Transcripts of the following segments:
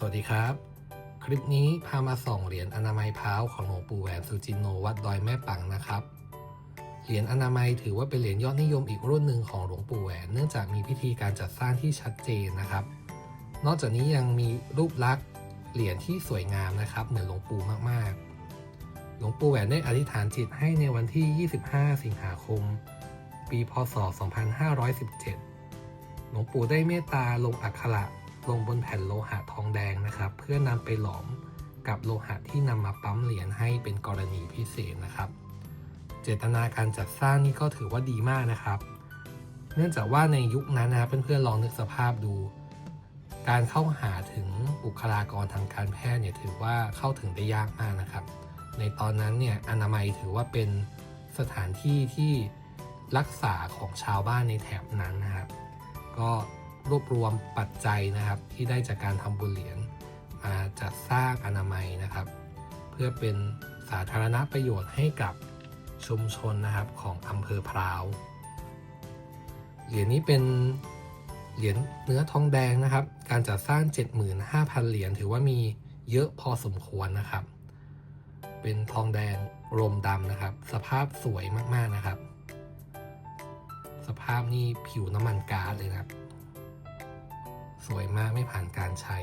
สวัสดีครับ คลิปนี้พามาส่องเหรียญอนามัยเท้าของหลวงปู่แหวนสุจินโนวัดดอยแม่ปังนะครับ เหรียญอนามัยถือว่าเป็นเหรียญยอดนิยมอีกรุ่นหนึ่งของหลวงปู่แหวนเนื่องจากมีพิธีการจัดสร้างที่ชัดเจนนะครับ นอกจากนี้ยังมีรูปลักษณ์เหรียญที่สวยงามนะครับ เหมือนหลวงปู่มากๆ หลวงปู่แหวนได้อธิษฐานจิตให้ในวันที่ 25 สิงหาคม ปี พศ 2517 หลวงปู่ได้เมตตาลงอักขระ ลงบนแผ่นโลหะทองแดงนะครับ เพื่อนำไปหลอมกับโลหะที่นำมาปั๊มเหรียญให้เป็นกรณีพิเศษนะครับ เจตนาการจัดสร้างนี่ก็ถือว่าดีมากนะครับ เนื่องจากว่าในยุคนั้นนะครับเพื่อนๆลองนึกสภาพดู การเข้าหาถึงบุคลากรทางการแพทย์เนี่ยถือว่าเข้าถึงได้ยากมากนะครับ ในตอนนั้นเนี่ยอนามัยถือว่าเป็นสถานที่ที่รักษาของชาวบ้านในแถบนั้นนะครับ ก็ รวบรวมปัจจัยนะครับ ที่ได้จากการทำบุญเหรียญมาจัดสร้างอนามัยนะครับ เพื่อเป็นสาธารณประโยชน์ให้กับชุมชนนะครับของอำเภอพร้าวเหรียญนี้เป็นเหรียญเนื้อทองแดงนะครับ การจัดสร้าง 75,000 เหรียญถือว่ามีเยอะพอสมควรนะครับ เป็นทองแดงรมดำนะครับ สภาพสวยมากๆนะครับ สภาพนี่ผิวน้ำมันก๊าซเลยนะครับ สวยมากไม่ผ่านการใช้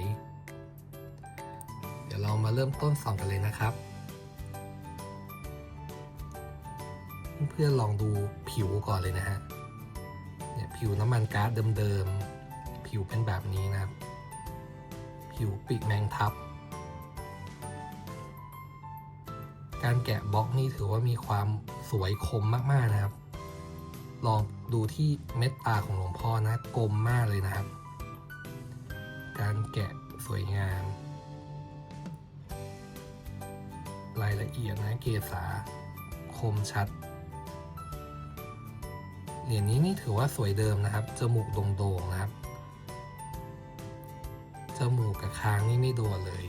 เดี๋ยวเรามาเริ่มต้นส่องกันเลยนะครับ เพื่อนๆลองดูผิวก่อนเลยนะฮะเนี่ยผิวน้ำมันก๊าซเดิมๆ ผิวเป็นแบบนี้นะครับ ผิวปีกแมงทับ การแกะบล็อกนี่ถือว่ามีความสวยคมมากๆนะครับ ลองดูที่เม็ดตาของหลวงพ่อนะกลมมากเลยนะครับ การแกะสวยงาม รายละเอียดนะเกษาคมชัด เหรียญนี้นี่ถือว่าสวยเดิมนะครับ จมูกโด่งๆนะครับ จมูกกับคางนี่ไม่โดนเลย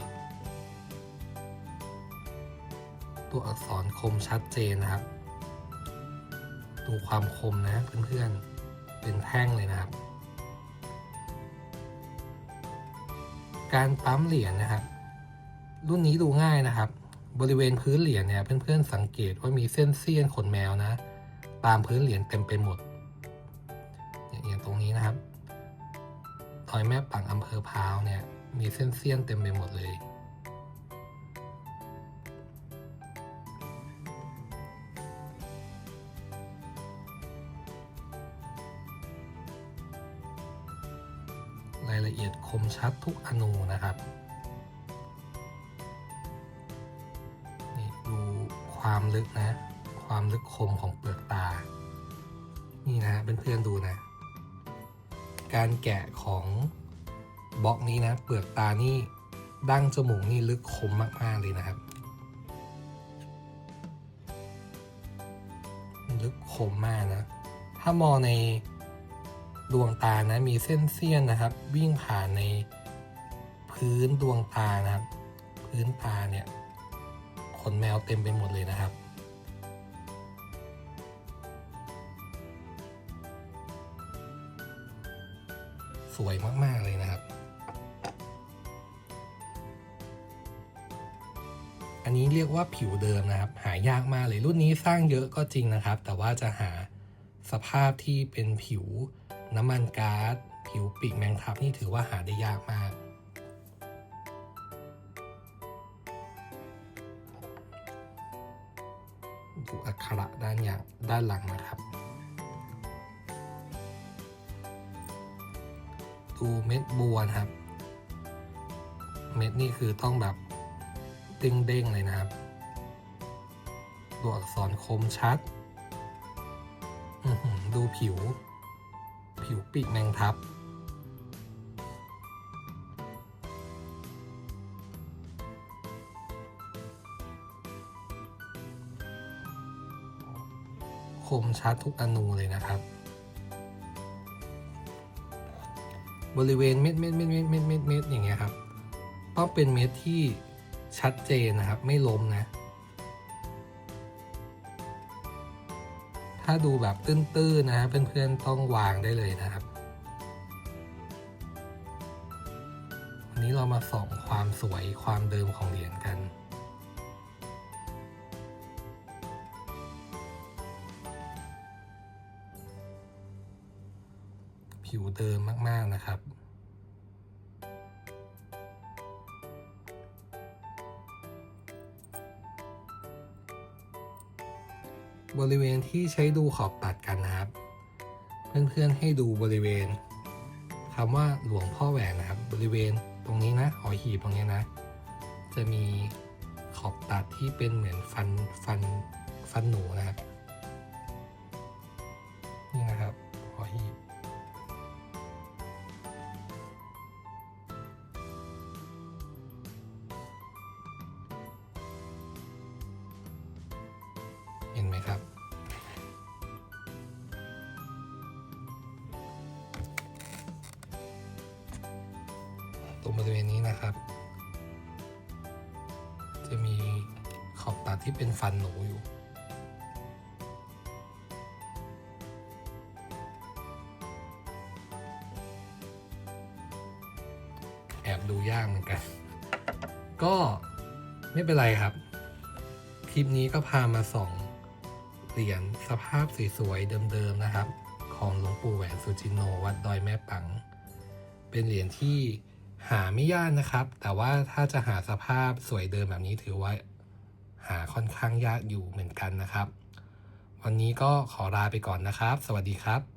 ตัวอักษรคมชัดเจนนะครับ ดูความคมนะเพื่อนๆ เป็นแท่งเลยนะครับ การปั๊มเหรียญนะครับ รุ่นนี้ดูง่ายนะครับ บริเวณพื้นเหรียญเนี่ยเพื่อนๆสังเกตว่ามีเส้นเสี้ยนขนแมวนะ ตามพื้นเหรียญเต็มไปหมดอย่างตรงนี้นะครับทอยแม่ปังอำเภอพาวเนี่ยมีเส้นเสี้ยนเต็มไปหมดเลย รายละเอียดคมชัดทุกอนูนะครับนี่ดูความลึกนะ ความลึกคมของเปลือกตา นี่นะเพื่อนๆดูนะ การแกะของบล็อกนี้นะ เปลือกตานี่ดั้งจมูกนี่ลึกคมมากๆเลยนะครับ ลึกคมมากนะ ถ้ามองใน ดวงตานะมีเส้นเสี้ยนนะครับ วิ่งผ่านในพื้นดวงตานะครับ พื้นตาเนี่ยขนแมวเต็มไปหมดเลยนะครับ สวยมากๆเลยนะครับ อันนี้เรียกว่าผิวเดิมนะครับ หายากมากเลยรุ่นนี้สร้างเยอะก็จริงนะครับ แต่ว่าจะหาสภาพที่เป็นผิว น้ำมันก๊าซผิวปีกแมงทับนี่ถือว่าหาได้ยากมาก ดูอักขระด้านอย่างด้านหลังนะครับ ดูเม็ดบัวนะครับ เม็ดนี่คือต้องแบบเด้งๆเลยนะครับ ตัวอักษรคมชัด ดูผิว ผิวปีกแมงทับ คมชัดทุกอนูเลยนะครับ บริเวณเม็ดเม็ดเม็ดเม็ดเม็ดเม็ดเม็ดอย่างเงี้ยครับ ต้องเป็นเม็ดที่ชัดเจนนะครับ ไม่ล้มนะ ถ้าดูแบบตื้นๆนะเพื่อนๆต้องวางได้เลยนะครับวันนี้เรามาส่องความสวยความเดิมของเหรียญกันผิวเดิมมาก ๆ นะครับ บริเวณที่ใช้ดูขอบตัดกันนะครับ เพื่อนๆให้ดูบริเวณคำว่าหลวงพ่อแหวนนะครับ บริเวณตรงนี้นะหอหีบตรงนี้นะ จะมีขอบตัดที่เป็นเหมือนฟันฟันฟันหนูนะครับ นี่นะครับ เห็นไหมครับ ตรงบริเวณนี้นะครับ จะมีขอบตัดที่เป็นฟันหนูอยู่แอบดูยากเหมือนกัน ก็ไม่เป็นไรครับ คลิปนี้ก็พามาส่อง เหรียญสภาพสวยๆเดิมๆนะครับ ของหลวงปู่แหวนสุจินโนวัดดอยแม่ปัง เป็นเหรียญที่หาไม่ยากนะครับ แต่ว่าถ้าจะหาสภาพสวยเดิมแบบนี้ถือว่า หาค่อนข้างยากอยู่เหมือนกันนะครับ วันนี้ก็ขอลาไปก่อนนะครับ สวัสดีครับ